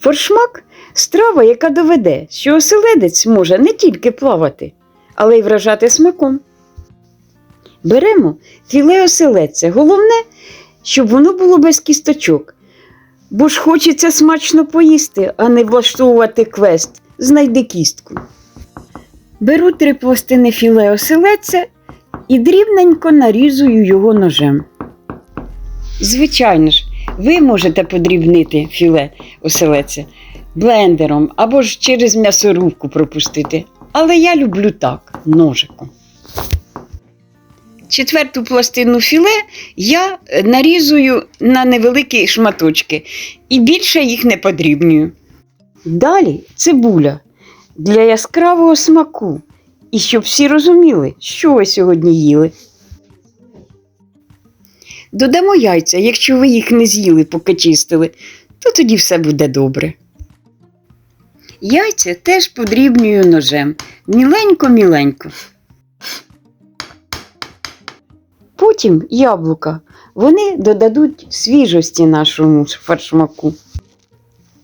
Форшмак страва, яка доведе, що оселедець може не тільки плавати, але й вражати смаком. Беремо філе оселедця. Головне, щоб воно було без кісточок. Бо ж хочеться смачно поїсти, а не влаштовувати квест. Знайди кістку. Беру три пластини філе оселедця і дрібненько нарізую його ножем. Звичайно ж, ви можете подрібнити філе оселедця блендером або ж через м'ясорубку пропустити. Але я люблю так, ножиком. Четверту пластину філе я е, нарізую на невеликі шматочки і більше їх не подрібнюю. Далі цибуля для яскравого смаку. І щоб всі розуміли, що ви сьогодні їли. Додамо яйця, якщо ви їх не з'їли, поки чистили, то тоді все буде добре. Яйця теж подрібнюю ножем. Міленько-міленько. Потім яблука. Вони додадуть свіжості нашому фаршмаку.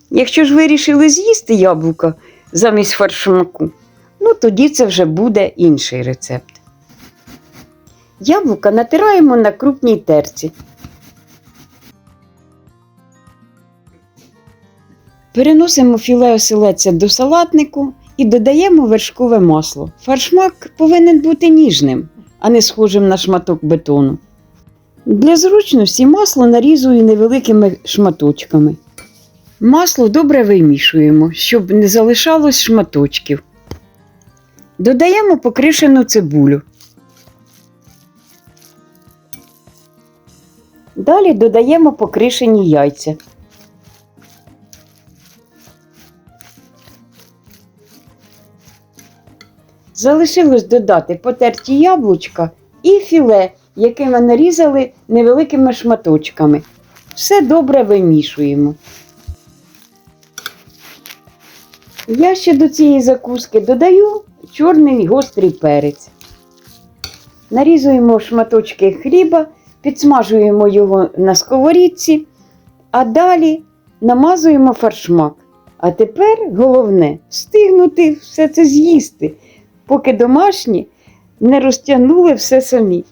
Якщо ж вирішили з'їсти яблука замість фаршмаку, ну тоді це вже буде інший рецепт. Яблука натираємо на крупній терці. Переносимо філе оселедця до салатнику і додаємо вершкове масло. Фаршмак повинен бути ніжним, а не схожим на шматок бетону. Для зручності масло нарізую невеликими шматочками. Масло добре вимішуємо, щоб не залишалось шматочків. Додаємо покришену цибулю. Далі додаємо покришені яйця. Залишилось додати потерті яблучка і філе, яке ми нарізали невеликими шматочками. Все добре вимішуємо. Я ще до цієї закуски додаю чорний гострий перець. Нарізуємо шматочки хліба, підсмажуємо його на сковорідці, а далі намазуємо фаршмак. А тепер головне встигнути все це з'їсти, поки домашні не розтягнули все самі.